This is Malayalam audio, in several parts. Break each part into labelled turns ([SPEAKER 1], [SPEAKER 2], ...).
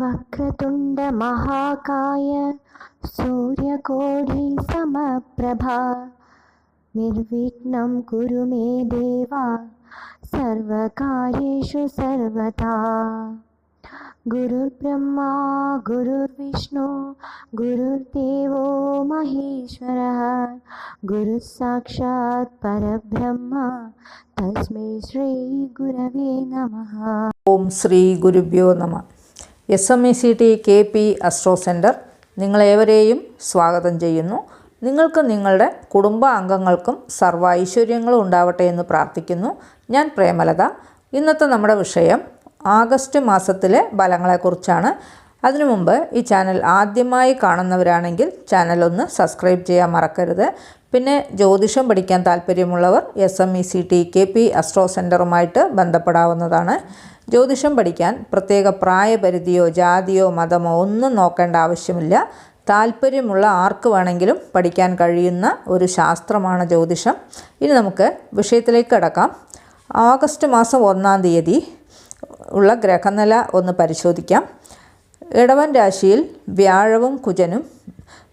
[SPEAKER 1] वक्रतुंड महाकाय वक्रतुण्डमहाकाय सूर्यकोढिसमप्रभा निर्विघ्न कुरु मे देवा, सर्वकार्येषु सर्वदा गुरुर्ब्रह्मा, गुरुर्विष्णु, गुरुर्देवो महेश्वरः। गुरुः साक्षात् परब्रह्म, तस्मै श्री गुरवे नमः।
[SPEAKER 2] ओम श्री गुरुभ्यो नमः। S M E C T K P astro centre നിങ്ങളേവരെയും സ്വാഗതം ചെയ്യുന്നു. നിങ്ങൾക്ക് നിങ്ങളുടെ കുടുംബ അംഗങ്ങൾക്കും സർവ ഐശ്വര്യങ്ങളും ഉണ്ടാവട്ടെ എന്ന് പ്രാർത്ഥിക്കുന്നു. ഞാൻ പ്രേമലത. ഇന്നത്തെ നമ്മുടെ വിഷയം ആഗസ്റ്റ് മാസത്തിലെ ഫലങ്ങളെക്കുറിച്ചാണ്. അതിനു മുമ്പ് ഈ ചാനൽ ആദ്യമായി കാണുന്നവരാണെങ്കിൽ ചാനൽ ഒന്ന് സബ്സ്ക്രൈബ് ചെയ്യാൻ മറക്കരുത്. പിന്നെ ജ്യോതിഷം പഠിക്കാൻ താല്പര്യമുള്ളവർ S M E C T K P astro സെന്ററുമായിട്ട് ബന്ധപ്പെടാവുന്നതാണ്. ജ്യോതിഷം പഠിക്കാൻ പ്രത്യേക പ്രായപരിധിയോ ജാതിയോ മതമോ ഒന്നും നോക്കേണ്ട ആവശ്യമില്ല. താല്പര്യമുള്ള ആർക്ക് വേണമെങ്കിലും പഠിക്കാൻ കഴിയുന്ന ഒരു ശാസ്ത്രമാണ് ജ്യോതിഷം. ഇനി നമുക്ക് വിഷയത്തിലേക്ക് കടക്കാം. ഓഗസ്റ്റ് മാസം ഒന്നാം തീയതി ഉള്ള ഗ്രഹനില ഒന്ന് പരിശോധിക്കാം. ഇടവൻ രാശിയിൽ വ്യാഴവും കുജനും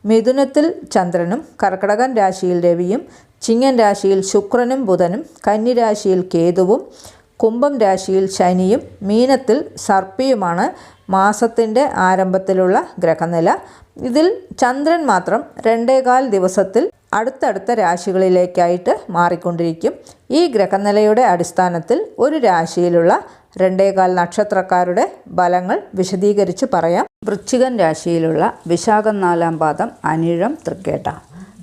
[SPEAKER 2] മിഥുനത്തിൽ ചന്ദ്രനും കർക്കടകൻ രാശിയിൽ രവിയും ചിങ്ങൻ രാശിയിൽ ശുക്രനും ബുധനും കന്നി രാശിയിൽ കേതുവും കുംഭം രാശിയിൽ ശനിയും മീനത്തിൽ സർപ്പിയുമാണ് മാസത്തിന്റെ ആരംഭത്തിലുള്ള ഗ്രഹനില. ഇതിൽ ചന്ദ്രൻ മാത്രം രണ്ടേകാൽ ദിവസത്തിൽ അടുത്തടുത്ത രാശികളിലേക്കായിട്ട് മാറിക്കൊണ്ടിരിക്കും. ഈ ഗ്രഹനിലയുടെ അടിസ്ഥാനത്തിൽ ഒരു രാശിയിലുള്ള രണ്ടേകാൽ നക്ഷത്രക്കാരുടെ ഫലങ്ങൾ വിശദീകരിച്ച് പറയാം. വൃശ്ചികൻ രാശിയിലുള്ള വിശാഖം നാലാം പാദം അനിഴം തൃക്കേട്ട.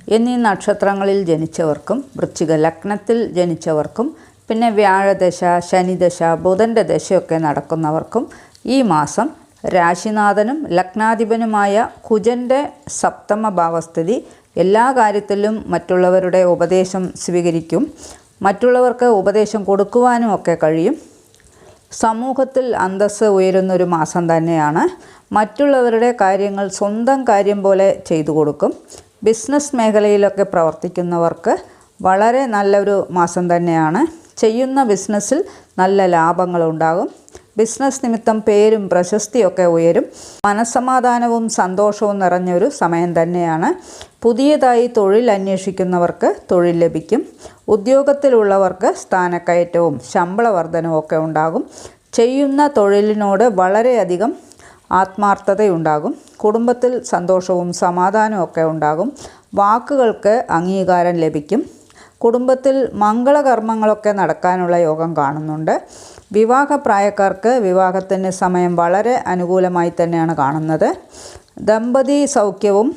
[SPEAKER 2] എന്നീ നക്ഷത്രങ്ങളിൽ ജനിച്ചവർക്കും വൃശ്ചിക ലഗ്നത്തിൽ ജനിച്ചവർക്കും പിന്നെ വ്യാഴദശ ശനിദശ ബുധന്റെ ദശയൊക്കെ നടക്കുന്നവർക്കും ഈ മാസം രാശിനാഥനും ലഗ്നാധിപനുമായ കുജന്റെ സപ്തമ ഭാവസ്ഥിതി എല്ലാ കാര്യത്തിലും മറ്റുള്ളവരുടെ ഉപദേശം സ്വീകരിക്കും. മറ്റുള്ളവർക്ക് ഉപദേശം കൊടുക്കുവാനും ഒക്കെ കഴിയും. സമൂഹത്തിൽ അന്തസ്സ് ഉയരുന്നൊരു മാസം തന്നെയാണ്. മറ്റുള്ളവരുടെ കാര്യങ്ങൾ സ്വന്തം കാര്യം പോലെ ചെയ്തു കൊടുക്കും. ബിസിനസ് മേഖലയിലൊക്കെ പ്രവർത്തിക്കുന്നവർക്ക് വളരെ നല്ലൊരു മാസം തന്നെയാണ്. ചെയ്യുന്ന ബിസിനസ്സിൽ നല്ല ലാഭങ്ങളുണ്ടാകും. ബിസിനസ് നിമിത്തം പേരും പ്രശസ്തിയൊക്കെ ഉയരും. മനസ്സമാധാനവും സന്തോഷവും നിറഞ്ഞൊരു സമയം തന്നെയാണ്. പുതിയതായി തൊഴിൽ അന്വേഷിക്കുന്നവർക്ക് തൊഴിൽ ലഭിക്കും. ഉദ്യോഗത്തിലുള്ളവർക്ക് സ്ഥാനക്കയറ്റവും ശമ്പള വർധനവും ഒക്കെ ഉണ്ടാകും. ചെയ്യുന്ന തൊഴിലിനോട് വളരെയധികം ആത്മാർത്ഥതയുണ്ടാകും. കുടുംബത്തിൽ സന്തോഷവും സമാധാനവും ഒക്കെ ഉണ്ടാകും. വാക്കുകൾക്ക് അംഗീകാരം ലഭിക്കും. കുടുംബത്തിൽ മംഗളകർമ്മങ്ങളൊക്കെ നടക്കാനുള്ള യോഗം കാണുന്നുണ്ട്. വിവാഹപ്രായക്കാർക്ക് വിവാഹത്തിന് സമയം വളരെ അനുകൂലമായി തന്നെയാണ് കാണുന്നത്. ദമ്പതി സൗഖ്യവും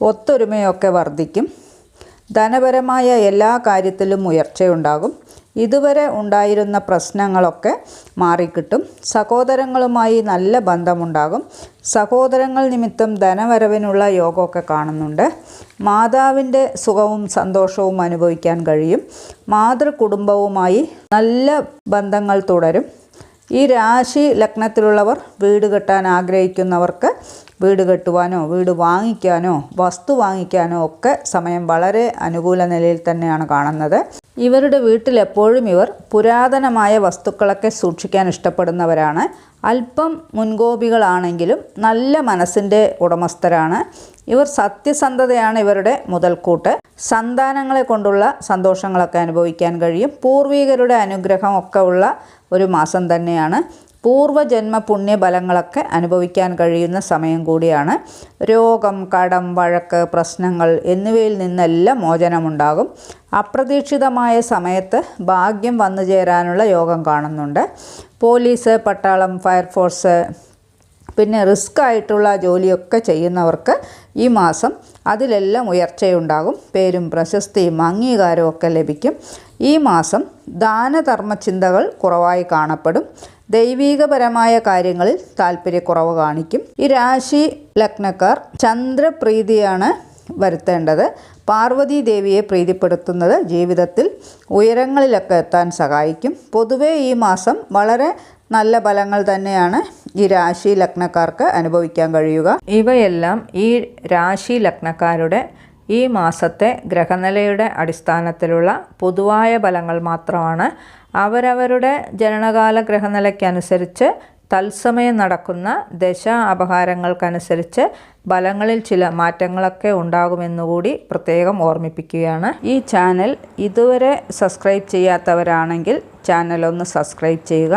[SPEAKER 2] ഒത്തൊരുമയൊക്കെ വർദ്ധിക്കും. ധനപരമായ എല്ലാ കാര്യത്തിലും ഉയർച്ചയുണ്ടാകും. ഇതുവരെ ഉണ്ടായിരുന്ന പ്രശ്നങ്ങളൊക്കെ മാറിക്കിട്ടും. സഹോദരങ്ങളുമായി നല്ല ബന്ധമുണ്ടാകും. സഹോദരങ്ങൾ നിമിത്തം ധനവരവിനുള്ള യോഗമൊക്കെ കാണുന്നുണ്ട്. മാതാവിന്റെ സുഖവും സന്തോഷവും അനുഭവിക്കാൻ കഴിയും. മാതൃകുടുംബവുമായി നല്ല ബന്ധങ്ങൾ തുടരും. ഈ രാശി ലഗ്നത്തിലുള്ളവർ വീട് കെട്ടാൻ ആഗ്രഹിക്കുന്നവർക്ക് വീട് കെട്ടുവാനോ വീട് വാങ്ങിക്കാനോ വസ്തു വാങ്ങിക്കാനോ ഒക്കെ സമയം വളരെ അനുകൂല നിലയിൽ തന്നെയാണ് കാണുന്നത്. ഇവരുടെ വീട്ടിലെപ്പോഴും ഇവർ പുരാതനമായ വസ്തുക്കളൊക്കെ സൂക്ഷിക്കാൻ ഇഷ്ടപ്പെടുന്നവരാണ്. അല്പം മുൻകോപികളാണെങ്കിലും നല്ല മനസ്സിന്റെ ഉടമസ്ഥരാണ്. ഇവർ സത്യസന്ധതയാണ് ഇവരുടെ മുതൽക്കൂട്ട്. സന്താനങ്ങളെ കൊണ്ടുള്ള സന്തോഷങ്ങളൊക്കെ അനുഭവിക്കാൻ കഴിയും. പൂർവികരുടെ അനുഗ്രഹം ഒക്കെ ഉള്ള ഒരു മാസം തന്നെയാണ്. പൂർവജന്മ പുണ്യബലങ്ങളൊക്കെ അനുഭവിക്കാൻ കഴിയുന്ന സമയം കൂടിയാണ്. രോഗം കടം വഴക്ക് പ്രശ്നങ്ങൾ എന്നിവയിൽ നിന്നെല്ലാം മോചനമുണ്ടാകും. അപ്രതീക്ഷിതമായ സമയത്ത് ഭാഗ്യം വന്നു ചേരാനുള്ള യോഗം കാണുന്നുണ്ട്. പോലീസ് പട്ടാളം ഫയർഫോഴ്സ് പിന്നെ റിസ്ക് ആയിട്ടുള്ള ജോലിയൊക്കെ ചെയ്യുന്നവർക്ക് ഈ മാസം അതിലെല്ലാം ഉയർച്ചയുണ്ടാകും. പേരും പ്രശസ്തിയും അംഗീകാരവും ഒക്കെ ലഭിക്കും. ഈ മാസം ദാനധർമ്മ ചിന്തകൾ കുറവായി കാണപ്പെടും. ദൈവീകപരമായ കാര്യങ്ങളിൽ താല്പര്യക്കുറവ് കാണിക്കും. ഈ രാശി ലഗ്നക്കാർ ചന്ദ്രപ്രീതിയാണ് വരുത്തേണ്ടത്. പാർവതി ദേവിയെ പ്രീതിപ്പെടുത്തുന്നത് ജീവിതത്തിൽ ഉയരങ്ങളിലൊക്കെ എത്താൻ സഹായിക്കും. പൊതുവേ ഈ മാസം വളരെ നല്ല ഫലങ്ങൾ തന്നെയാണ് ഈ രാശി ലഗ്നക്കാർക്ക് അനുഭവിക്കാൻ കഴിയുക? ഇവയെല്ലാം ഈ രാശി ലഗ്നക്കാരുടെ ഈ മാസത്തെ ഗ്രഹനിലയുടെ അടിസ്ഥാനത്തിലുള്ള പൊതുവായ ഫലങ്ങൾ മാത്രമാണ്. അവരവരുടെ ജനനകാല ഗ്രഹനിലയ്ക്കനുസരിച്ച് തത്സമയം നടക്കുന്ന ദശ അപഹാരങ്ങൾക്കനുസരിച്ച് ഫലങ്ങളിൽ ചില മാറ്റങ്ങളൊക്കെ ഉണ്ടാകുമെന്നുകൂടി പ്രത്യേകം ഓർമ്മിപ്പിക്കുകയാണ്. ഈ ചാനൽ ഇതുവരെ സബ്സ്ക്രൈബ് ചെയ്യാത്തവരാണെങ്കിൽ ചാനൽ ഒന്ന് സബ്സ്ക്രൈബ് ചെയ്യുക.